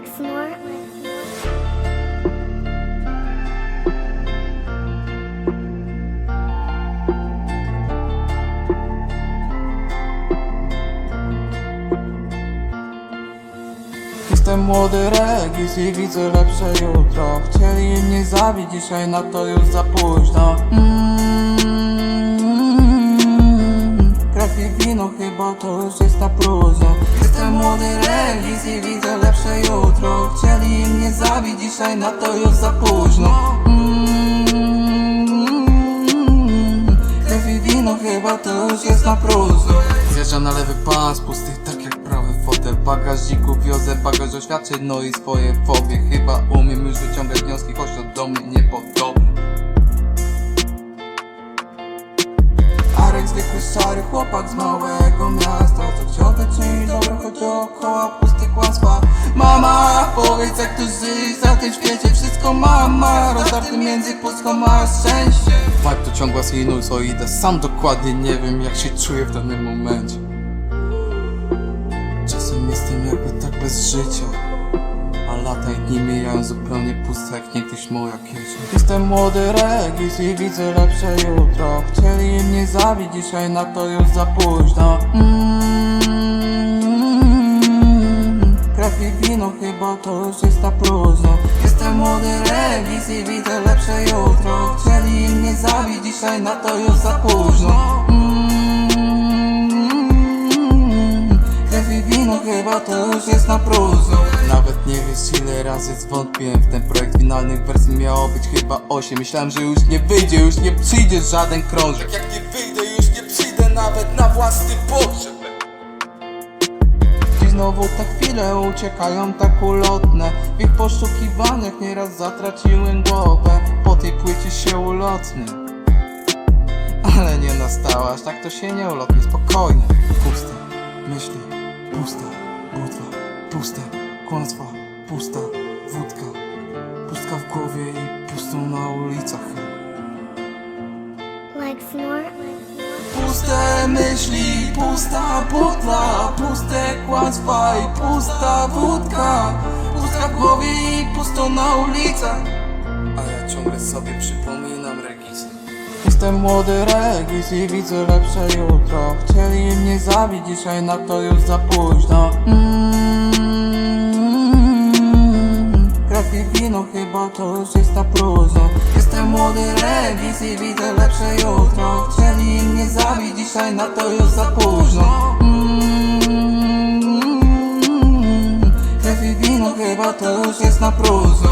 Lexmore. Jestem młody Regis i widzę lepsze jutro Chcieli mnie zabić dzisiaj, na to już za późno mm. Zabić, dzisiaj na to już za późno. Mm Krew i wino chyba to już jest na próżno. Zjeżdża na lewy pas, pusty tak jak prawy fotel. Bagażniku wiozę bagaż oświadczeń, no i swoje fobie. Chyba umiem już wyciągać wnioski, choć to do mnie niepodobne. Arek zwykły szary chłopak z małego miasta. Co chciał być czynić? Dobro, choć dookoła pusty kłamstwa. Mama, powiedz jak to żyć, za tym świecie wszystko mama Rozdarty między pustką a szczęście. Vibe to ciągła sinusoida, sam dokładnie nie wiem jak się czuję w danym momencie. Czasem jestem jakby tak bez życia a lata i dni mijają zupełnie puste jak niegdyś moja kieszeń. Jestem młody regis i widzę lepsze jutro. Chcieli mnie zabić, dzisiaj na to już za późno. Mm to już jest na próżno Jestem młody regis i widzę lepsze jutro. Chcieli mnie zabić, dzisiaj na to już za późno. Mm Krew i wino chyba to już jest na próżno. Nawet nie wiesz ile razy zwątpiłem w ten projekt finalnych wersji miało być chyba 8 Myślałem, że już nie wyjdzie, już nie przyjdzie żaden krążek. Jak nie wyjdę, już nie przyjdę nawet na własny pogrzeb znowu te chwile uciekają tak ulotne. W ich poszukiwaniach nieraz zatraciłem głowę. Po tej płycie się ulotny ale nie nastała, aż tak to się nie ulotnie, spokojnie Puste myśli, pusta butwa, puste kłamstwa, pusta wódka. Pustka w głowie i pustą na ulicach? Puste myśli, pusta butla, puste kłamstwa i pusta wódka. Pustka w głowie i pusto na ulicach. A ja ciągle sobie przypominam regisy Jestem młody regis i widzę lepsze jutro. Chcieli mnie zabić, dzisiaj na to już za późno. Mm. Krew i wino chyba to już jest na próżno. Jestem młody regis i widzę lepsze jutro dzisiaj na to już za późno mm i wino na próżno